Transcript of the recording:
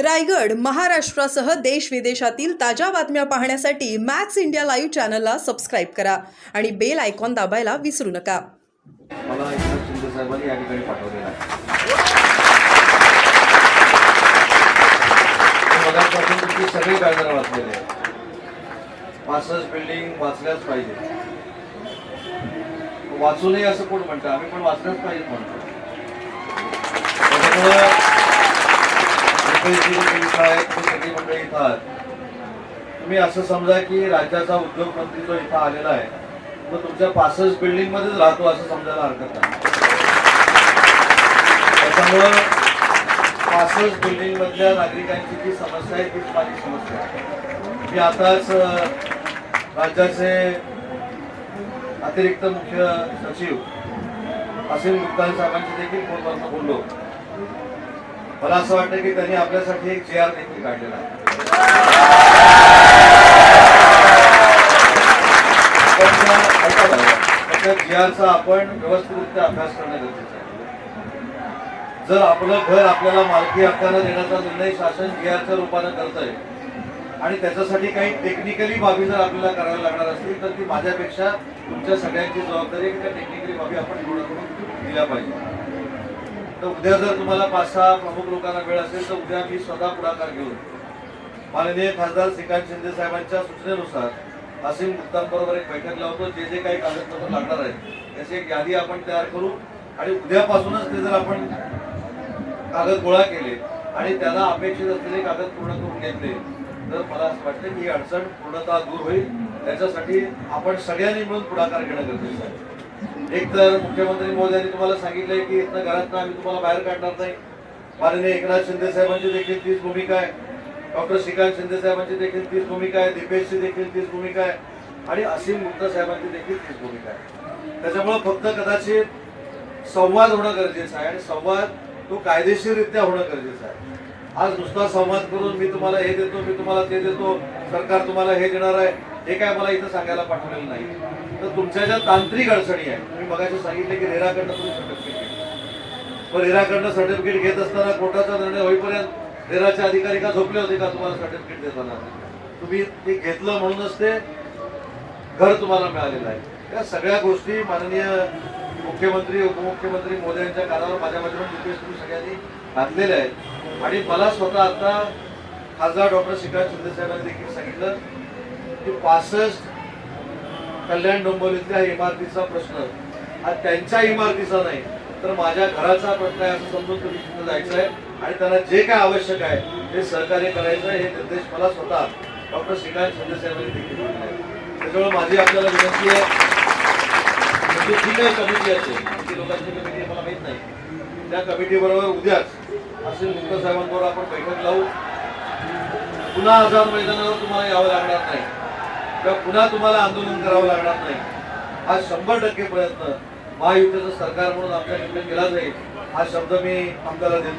रायगड महाराष्ट्रासह देश विदेशातील ताज्या बातम्या पाहण्यासाठी मॅक्स इंडिया लाईव्ह चॅनलला सबस्क्राईब करा आणि बेल आयकॉन दाबायला विसरू नका. मला एकनाथ शिंदे साहेबांनी या ठिकाणी पाठवलेला आहे. मगापासून बॅनर वाचलेले आहेत पासष्ट बिल्डिंग वाचल्याच पाहिजे. वाचू नये असं कोण म्हणतं? आम्ही पण वाचल्याच पाहिजे म्हणतो. सगळी मंडळी इथं आहात तुम्ही असं समजा की राज्याचा उद्योग मंत्री जो इथं आलेला आहे तो तुमच्या पासष्ट बिल्डिंग मध्येच राहतो असं समजायला हरकत नाही. त्याच्यामुळं पासष्ट बिल्डिंग मधल्या नागरिकांची जी समस्या आहे तीच माझी समस्या आहे. मी आताच राज्याचे अतिरिक्त मुख्य सचिव असीम गुप्ता साहेबांशी देखील फोनवरनं बोललो. मला असं वाटतं की त्यांनी आपल्यासाठी एक चेअर आर देखील काढलेला आहे. पण आपण व्यवस्थितरित्या अभ्यास करणं गरजेचं आहे. जर आपलं घर आपल्याला मालकी हक्कानं देण्याचा निर्णय शासन जी रूपानं करत आहे आणि त्याच्यासाठी काही टेक्निकली बाबी जर आपल्याला करायला लागणार असतील तर ती माझ्यापेक्षा तुमच्या सगळ्यांची जबाबदारी आहे की त्या टेक्निकली बाबी आपण पूर्ण करून दिल्या पाहिजे. तर उद्या जर तुम्हाला पाच सहा प्रमुख लोकांना वेळ असेल तर उद्या मी स्वतः पुढाकार घेऊन माननीय खासदार श्रीकांत शिंदे साहेबांच्या सूचनेनुसार असीम गुप्तांबरोबर एक बैठक लावतो. जे जे काही कागदपत्र लागणार आहेत त्याची एक यादी आपण तयार करू आणि उद्यापासूनच ते जर आपण कागद गोळा केले आणि त्यांना अपेक्षित असलेले कागद पूर्ण करून घेतले तर मला असं वाटतं की ही अडचण पूर्णतः दूर होईल. त्याच्यासाठी आपण सगळ्यांनी मिळून पुढाकार घेणं गरजेचं आहे. एक तर मुख्यमंत्री महोदयांनी तुम्हाला सांगितलंय की इथनं घरात आम्ही तुम्हाला बाहेर काढणार नाही. माननीय एकनाथ शिंदे साहेबांची देखील तीच भूमिका आहे. डॉक्टर श्रीकांत शिंदे साहेबांची देखील तीच भूमिका आहे. दीपेशची देखील तीच भूमिका आहे. आणि असीम गुप्ता साहेबांची देखील तीच भूमिका आहे. त्याच्यामुळं फक्त कदाचित संवाद होणं गरजेचं आहे आणि संवाद तो कायदेशीररित्या होणं गरजेचं आहे. आज नुसता संवाद करून मी तुम्हाला हे देतो मी तुम्हाला ते देतो. सरकार तुम्हाला हे देणार आहे. हे काय मला इथं सांगायला पाठवलेलं नाही. तर तुमच्या ज्या तांत्रिक अडचणी आहेत तुम्ही मगाशी सांगितले की रेराकडनं तुम्ही सर्टिफिकेट पण रेराकडनं सर्टिफिकेट घेत असताना कोर्टाचा निर्णय होईपर्यंत रेराचे अधिकारी का झोपले होते का तुम्हाला सर्टिफिकेट देताना तुम्ही ते घेतलं म्हणूनच ते घर तुम्हाला मिळालेलं आहे. या सगळ्या गोष्टी माननीय मुख्यमंत्री उपमुख्यमंत्री मोदी यांच्या कानावर माझ्या माध्यमातून रिक्वेस्ट तुम्ही सगळ्यांनी घातलेले आहेत. आणि मला स्वतः आता खासदार डॉक्टर श्रीकांत शिंदेसाहेबांनी देखील सांगितलं की पासष्ट कल्याण डोंबोलीतल्या इमारतीचा प्रश्न. हा त्यांच्या इमारतीचा नाही तर माझ्या घराचा प्रश्न आहे असं समजून तुम्ही तिथं जायचं आहे. आणि त्यांना जे काय आवश्यक आहे ते सहकार्य करायचं आहे हे निर्देश मला स्वतः डॉक्टर श्रीकांत शिंदेसाहेबांनी देखील त्याच्यामुळे माझी आपल्याला विनंती आहे जी काही कमिटी असेल ती लोकांची कमिटी मला माहीत नाही. त्या कमिटी बरोबर उद्याच असेल मुक्त साहेबांबरोबर आपण बैठक लावू. पुन्हा आझाद मैदानावर तुम्हाला यावं लागणार नाही. किंवा पुन्हा तुम्हाला आंदोलन करावं लागणार नाही. हा शंभर टक्के प्रयत्न महायुतीचं सरकार म्हणून आपल्याकडे केला जाईल. हा शब्द मी आपल्याला देतो.